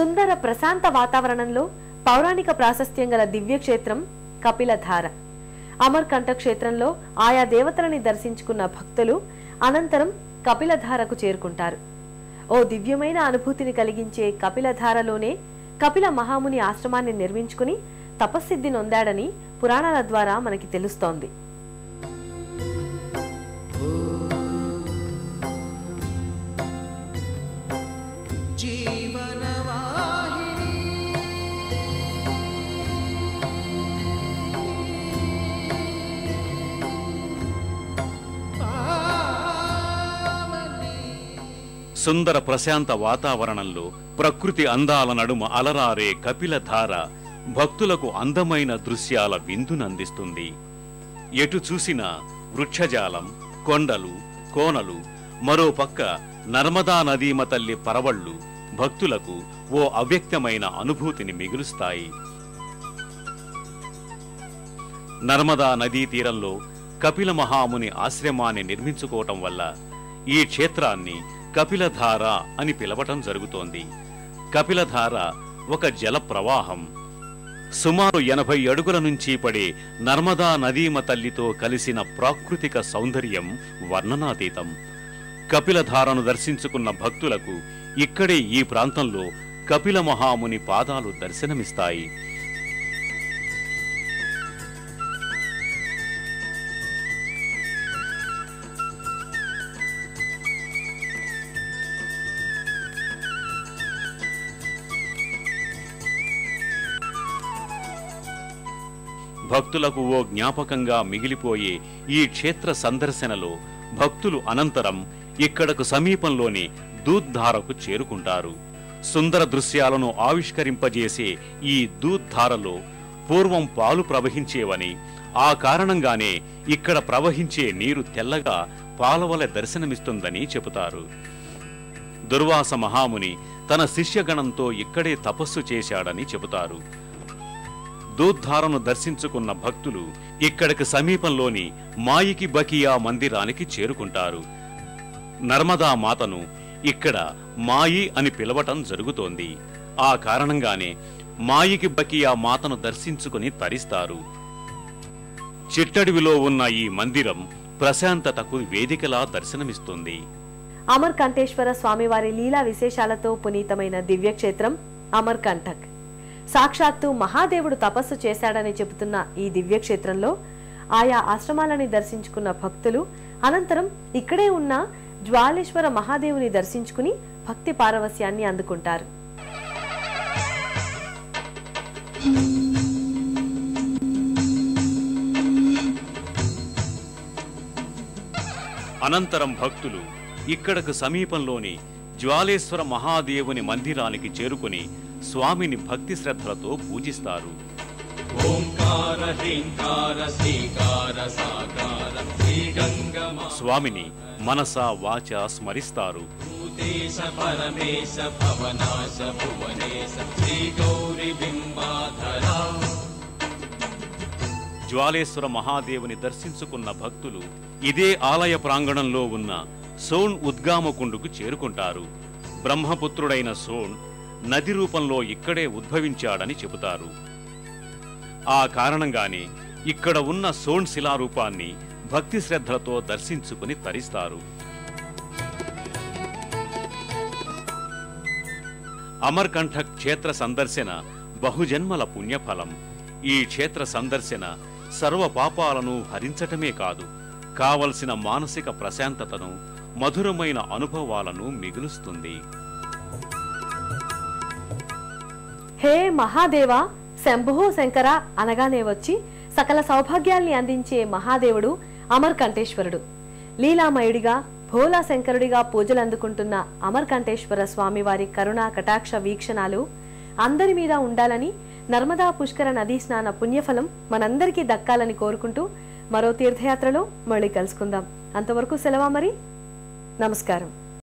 సుందర ప్రశాంత వాతావరణంలో పౌరాణిక ప్రాశస్త్యం గల దివ్యక్షేత్రం కపిలధార. అమర్కంఠ క్షేత్రంలో ఆయా దేవతలని దర్శించుకున్న భక్తులు అనంతరం కపిలధారకు చేరుకుంటారు. ఓ దివ్యమైన అనుభూతిని కలిగించే కపిలధారలోనే కపిల మహాముని ఆశ్రమాన్ని నిర్మించుకుని తపస్సిద్ధి నొందాడని పురాణాల ద్వారా మనకి తెలుస్తోంది. సుందర ప్రశాంత వాతావరణంలో ప్రకృతి అందాల నడుమ అలరారే కపిలధార భక్తులకు అందమైన దృశ్యాల విందునందిస్తుంది. ఎటు చూసినా వృక్షజాలం కొండలు కోనలు మరో పక్క నర్మదా నదీమ తల్లి పరవళ్ళు భక్తులకు ఓ అవ్యక్తమైన అనుభూతిని మిగులుస్తాయి. నర్మదా నదీ తీరంలో కపిల మహాముని ఆశ్రమాన్ని నిర్మించుకోవటం వల్ల ఈ క్షేత్రాన్ని కపిలధార అని పిలవటం జరుగుతోంది. కపిలధార ఒక జల ప్రవాహం సుమారు ఎనభై అడుగుల నుంచి పడే నర్మదా నదీమ తల్లితో కలిసిన ప్రాకృతిక సౌందర్యం వర్ణనాతీతం. కపిలధారను దర్శించుకున్న భక్తులకు ఇక్కడే ఈ ప్రాంతంలో కపిల మహాముని పాదాలు దర్శనమిస్తాయి. భక్తులకు ఓ జ్ఞాపకంగా మిగిలిపోయే ఈ క్షేత్ర సందర్శనలో భక్తులు అనంతరం ఇక్కడకు సమీపంలోని దూద్ధారకు చేరుకుంటారు. సుందర దృశ్యాలను ఆవిష్కరింపజేసే ఈ దూద్ధారలో పూర్వం పాలు ప్రవహించేవని ఆ కారణంగానే ఇక్కడ ప్రవహించే నీరు తెల్లగా పాలవల దర్శనమిస్తుందని చెబుతారు. దుర్వాస మహాముని తన శిష్యగణంతో ఇక్కడే తపస్సు చేశాడని చెబుతారు. దూద్ధారను దర్శించుకున్న భక్తులు ఇక్కడికి సమీపంలోని మాయికి బకియా మందిరానికి చేరుకుంటారు. నర్మదా మాతను ఇక్కడ మాయి అని పిలవటం జరుగుతోంది. ఆ కారణంగానే మాయికి బకియా మాతను దర్శించుకుని తరిస్తారు. చిట్టడివిలో ఉన్న ఈ మందిరం ప్రశాంతతకు వేదికలా దర్శనమిస్తుంది. అమర్కంఠేశ్వర స్వామివారి లీలా విశేషాలతో పునీతమైన దివ్యక్షేత్రం అమర్కంఠక్. సాక్షాత్తు మహాదేవుడు తపస్సు చేశాడని చెబుతున్న ఈ దివ్యక్షేత్రంలో ఆయా ఆశ్రమాలని దర్శించుకున్న భక్తులు అనంతరం ఇక్కడే ఉన్న జ్వాలేశ్వర మహాదేవుని దర్శించుకుని భక్తి పారవస్యాన్ని అందుకుంటారు. అనంతరం భక్తులు ఇక్కడకు సమీపంలోని జ్వాలేశ్వర మహాదేవుని మందిరానికి చేరుకుని స్వామిని భక్తి శ్రద్ధలతో పూజిస్తారు. స్వామిని మనస వాచ స్మరిస్తారు. జ్వాలేశ్వర మహాదేవుని దర్శించుకున్న భక్తులు ఇదే ఆలయ ప్రాంగణంలో ఉన్న సోన్ ఉద్గామకుండుకు చేరుకుంటారు. బ్రహ్మపుత్రుడైన సోన్ నది రూపంలో ఇక్కడే ఉద్భవించాడని చెబుతారు. ఆ కారణంగానే ఇక్కడ ఉన్న సోన్ శిలారూపాన్ని భక్తి శ్రద్ధలతో దర్శించుకుని తరిస్తారు. అమర్కంఠ క్షేత్ర సందర్శన బహుజన్మల పుణ్యఫలం. ఈ క్షేత్ర సందర్శన సర్వ పాపాలను హరించటమే కాదు కావలసిన మానసిక ప్రశాంతతను మధురమైన అనుభవాలను మిగులుస్తుంది. హే మహాదేవ శంభు శంకర అనగానే వచ్చి సకల సౌభాగ్యాల్ని అందించే మహాదేవుడు అమర్కంఠేశ్వరుడు. లీలామయుడిగా భోలా శంకరుడిగా పూజలు అందుకుంటున్న అమర్కంఠేశ్వర స్వామివారి కరుణా కటాక్ష వీక్షణాలు అందరి మీద ఉండాలని నర్మదా పుష్కర నదీ స్నాన పుణ్యఫలం మనందరికీ దక్కాలని కోరుకుంటూ మరో తీర్థయాత్రలో మళ్ళీ కలుసుకుందాం. అంతవరకు సెలవా మరి? നമസ്കാരം.